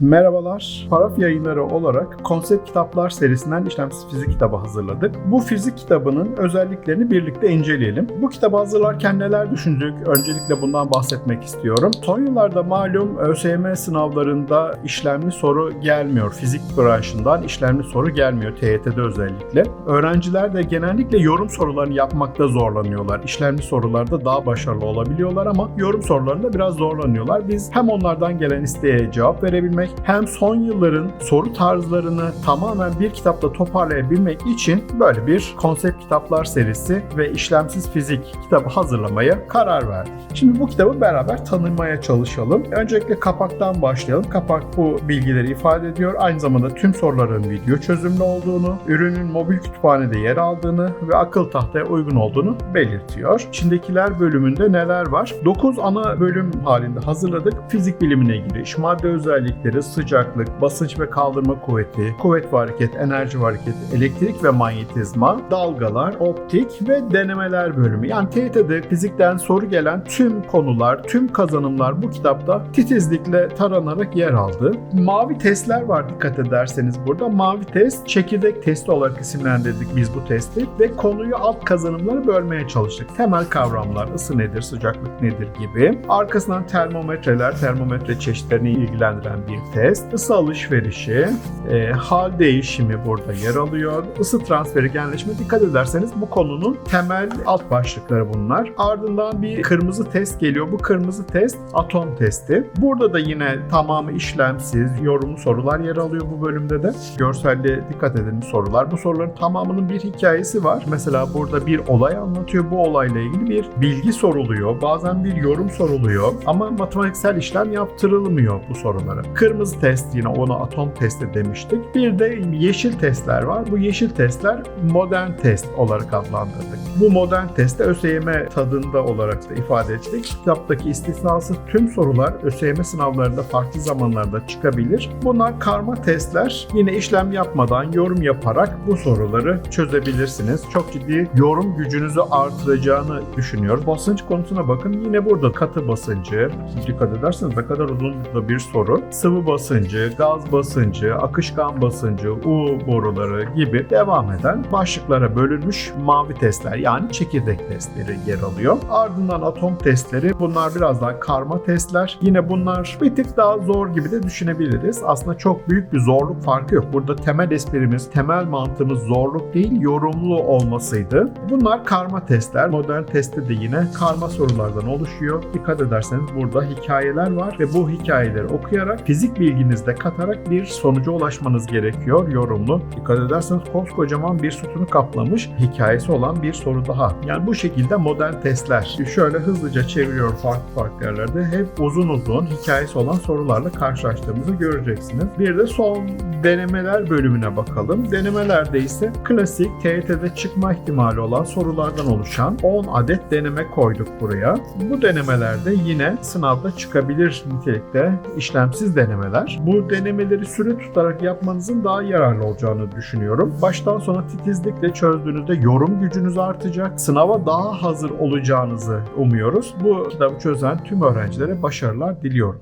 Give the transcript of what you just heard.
Merhabalar. Paraf yayınları olarak konsept kitaplar serisinden işlemsiz fizik kitabı hazırladık. Bu fizik kitabının özelliklerini birlikte inceleyelim. Bu kitabı hazırlarken neler düşündük? Öncelikle bundan bahsetmek istiyorum. Son yıllarda malum ÖSYM sınavlarında işlemli soru gelmiyor. Fizik branşından işlemli soru gelmiyor TYT'de özellikle. Öğrenciler de genellikle yorum sorularını yapmakta zorlanıyorlar. İşlemli sorularda daha başarılı olabiliyorlar ama yorum sorularında biraz zorlanıyorlar. Biz hem onlardan gelen isteğe cevap verebilmek hem son yılların soru tarzlarını tamamen bir kitapta toparlayabilmek için böyle bir konsept kitaplar serisi ve işlemsiz fizik kitabı hazırlamaya karar verdik. Şimdi bu kitabı beraber tanımaya çalışalım. Öncelikle kapaktan başlayalım. Kapak bu bilgileri ifade ediyor. Aynı zamanda tüm soruların video çözümlü olduğunu, ürünün mobil kütüphanede yer aldığını ve akıl tahtaya uygun olduğunu belirtiyor. İçindekiler bölümünde neler var? 9 ana bölüm halinde hazırladık. Fizik bilimine giriş, madde özellikleri, sıcaklık, basınç ve kaldırma kuvveti, kuvvet ve hareket, enerji ve hareket, elektrik ve manyetizma, dalgalar, optik ve denemeler bölümü. Yani TYT'de fizikten soru gelen tüm konular, tüm kazanımlar bu kitapta titizlikle taranarak yer aldı. Mavi testler var dikkat ederseniz burada. Mavi test çekirdek testi olarak isimlendirdik biz bu testi ve konuyu alt kazanımlara bölmeye çalıştık. Temel kavramlar, ısı nedir, sıcaklık nedir gibi. Arkasından termometreler, termometre çeşitlerini ilgilendiren bir test. Isı alışverişi, e, hal değişimi burada yer alıyor. Isı transferi, genleşme dikkat ederseniz bu konunun temel alt başlıkları bunlar. Ardından bir kırmızı test geliyor. Bu kırmızı test atom testi. Burada da yine tamamı işlemsiz, yorumlu sorular yer alıyor bu bölümde de. Görselde dikkat edin sorular. Bu soruların tamamının bir hikayesi var. Mesela burada bir olay anlatıyor. Bu olayla ilgili bir bilgi soruluyor. Bazen bir yorum soruluyor. Ama matematiksel işlem yaptırılmıyor bu sorulara. Kırmızı test yine ona atom testi demiştik. Bir de yeşil testler var. Bu yeşil testler modern test olarak adlandırdık. Bu modern testte ÖSYM tadında olarak da ifade ettik. Kitaptaki istisnası tüm sorular ÖSYM sınavlarında farklı zamanlarda çıkabilir. Bunlar karma testler. Yine işlem yapmadan yorum yaparak bu soruları çözebilirsiniz. Çok ciddi yorum gücünüzü artıracağını düşünüyoruz. Basınç konusuna bakın. Yine burada katı basıncı, dikkat ederseniz ne kadar uzun da bir soru. Sıvı basıncı, gaz basıncı, akışkan basıncı, U boruları gibi devam eden başlıklara bölünmüş mavi testler yani çekirdek testleri yer alıyor. Ardından atom testleri bunlar biraz daha karma testler. Yine bunlar bir tık daha zor gibi de düşünebiliriz. Aslında çok büyük bir zorluk farkı yok. Burada temel esprimiz, temel mantığımız zorluk değil yorumlu olmasıydı. Bunlar karma testler. Modern testte de yine karma sorulardan oluşuyor. Dikkat ederseniz burada hikayeler var ve bu hikayeleri okuyarak fizik bilginizde katarak bir sonuca ulaşmanız gerekiyor yorumlu. Dikkat ederseniz koskocaman bir sütunu kaplamış hikayesi olan bir soru daha. Yani bu şekilde modern testler. Şöyle hızlıca çeviriyor farklı farklı yerlerde. Hep uzun uzun hikayesi olan sorularla karşılaştığımızı göreceksiniz. Bir de son denemeler bölümüne bakalım. Denemelerde ise klasik TYT'de çıkma ihtimali olan sorulardan oluşan 10 adet deneme koyduk buraya. Bu denemelerde yine sınavda çıkabilir nitelikte işlemsiz denemeler. Bu denemeleri süre tutarak yapmanızın daha yararlı olacağını düşünüyorum. Baştan sona titizlikle çözdüğünüzde yorum gücünüz artacak. Sınava daha hazır olacağınızı umuyoruz. Bu kitabı çözen tüm öğrencilere başarılar diliyorum.